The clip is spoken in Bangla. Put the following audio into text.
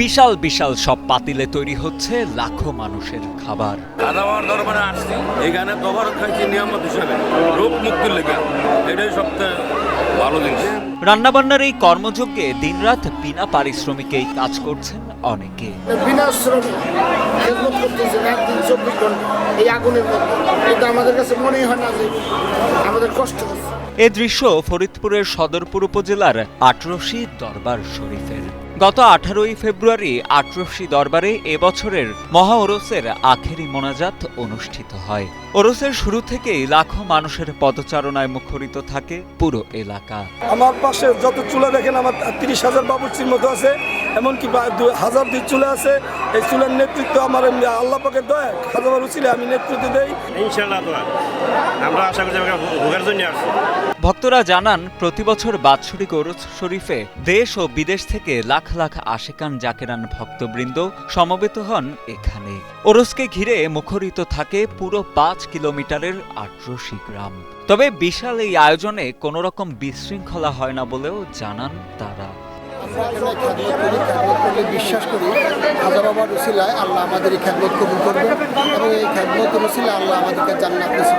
বিশাল বিশাল সব পাতিলে তৈরি হচ্ছে লাখো মানুষের খাবার। আদাবার দরবারে আসছি। এখানে কবর খাইছি নিয়ামত হিসাবে। রোগ মুক্তির লেগে। এটাই সবচেয়ে ভালো জিনিস। রান্নাবান্নার এই কর্মযজ্ঞে দিনরাত বিনা পারিশ্রমিকেই কাজ করছেন অনেকে। বিনা শ্রমে খেদমত করতেছে চব্বিশ ঘণ্টা। এই আগুনের মধ্যে। আমাদের কাছে মনেই হয় না যে আমাদের কষ্ট হচ্ছে। এ দৃশ্য ফরিদপুরের সদরপুর উপজেলার আটরশি দরবার শরীফের। গত আঠারোই ফেব্রুয়ারি আটরশি দরবারে এবছরের মহা ওরসের আখেরি মোনাজাত অনুষ্ঠিত হয়। ওরসের শুরু থেকেই লাখো মানুষের পদচারণায় মুখরিত থাকে পুরো এলাকা। আমার পাশে যত চুলা দেখেন, আমার তিরিশ হাজার বাবুর্চির মতো আছে। এমনকি হাজার দুই চুলা আছে এই চুলার নেতৃত্ব আমার আল্লাহ পাকের দয়া হাজার উচিলে আমি নেতৃত্ব দেই। ইনশাল্লাহ আমরা আশা করছি ভোগের জন্য আসছি। ভক্তরা জানান প্রতি বছর বাৎসরিক ওরস শরীফে দেশ ও বিদেশ থেকে লাখ লাখ আশেকান জাকেরান ভক্তবৃন্দ সমবেত হন এখানে। ওরসকে ঘিরে মুখরিত থাকে পুরো পাঁচ কিলোমিটারের আটরশি গ্রাম। তবে বিশাল এই আয়োজনে কোনো রকম বিশৃঙ্খলা হয় না বলেও জানান তারা। আমরা এখানে করলে বিশ্বাস করি। হাজার আবার রসিলায় আল্লাহ আমাদের এই খেদমত কবুল করবেন এবং এই খেদমত রসিলায় আল্লাহ আমাদেরকে জান্নাত নসিব